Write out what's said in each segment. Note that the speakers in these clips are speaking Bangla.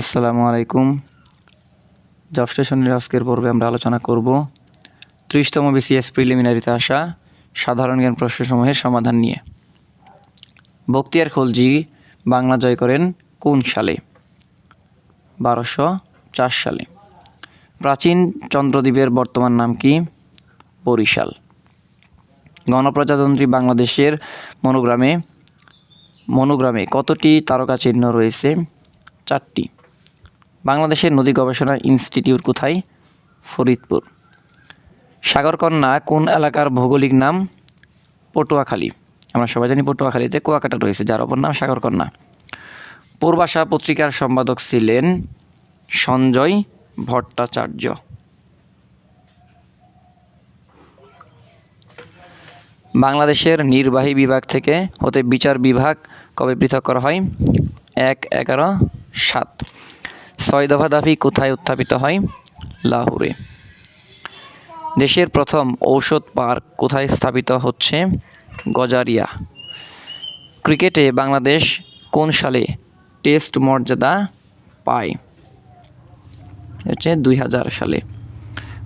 আসসালামু আলাইকুম। জব স্টেশনের আজকের পর্বে আমরা আলোচনা করব ত্রিশতম বিসিএস প্রিলিমিনারিতে আসা সাধারণ জ্ঞান প্রশ্নসমূহের সমাধান নিয়ে। বক্তিয়ার খলজি বাংলা জয় করেন কোন সালে? বারোশো চার সালে। প্রাচীন চন্দ্রদ্বীপের বর্তমান নাম কি? বরিশাল। গণপ্রজাতন্ত্রী বাংলাদেশের মনোগ্রামে মনোগ্রামে কতটি তারকা চিহ্ন রয়েছে? চারটি। বাংলাদেশের নদী গবেষণা ইনস্টিটিউট কোথায়? ফরিদপুর। সাগরকন্যা কোন এলাকার ভৌগোলিক নাম? পটুয়াখালী। আমরা সবাই জানি পটুয়াখালীতে কুয়াকাটা রয়েছে, যার অপর নাম সাগরকন্যা। পূর্বাশা পত্রিকার সম্পাদক ছিলেন সঞ্জয় ভট্টাচার্য। বাংলাদেশের নির্বাহী বিভাগ থেকে হতে বিচার বিভাগ কবে পৃথক করা হয়? এক, এগারো, সাত। ছয় দফা দাবি কোথায় উত্থাপিত হয়? লাহোরে। দেশের প্রথম ঔষধ পার্ক কোথায় স্থাপিত হচ্ছে? গজারিয়া। ক্রিকেটে বাংলাদেশ কোন সালে টেস্ট মর্যাদা পায়? হচ্ছে দুই হাজার সালে।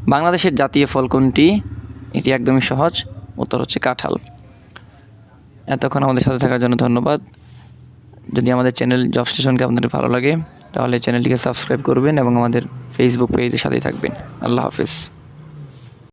বাংলাদেশের জাতীয় ফল কোনটি? এটি একদমই সহজ। উত্তর হচ্ছে কাঁঠাল। এতক্ষণ আমাদের সাথে থাকার জন্য ধন্যবাদ। যদি আমাদের চ্যানেল জব স্টেশনকে আপনাদের ভালো লাগে তাহলে চ্যানেলটিকে সাবস্ক্রাইব করবেন এবং আমাদের ফেসবুক পেজের সাথেই থাকবেন। আল্লাহ হাফিজ।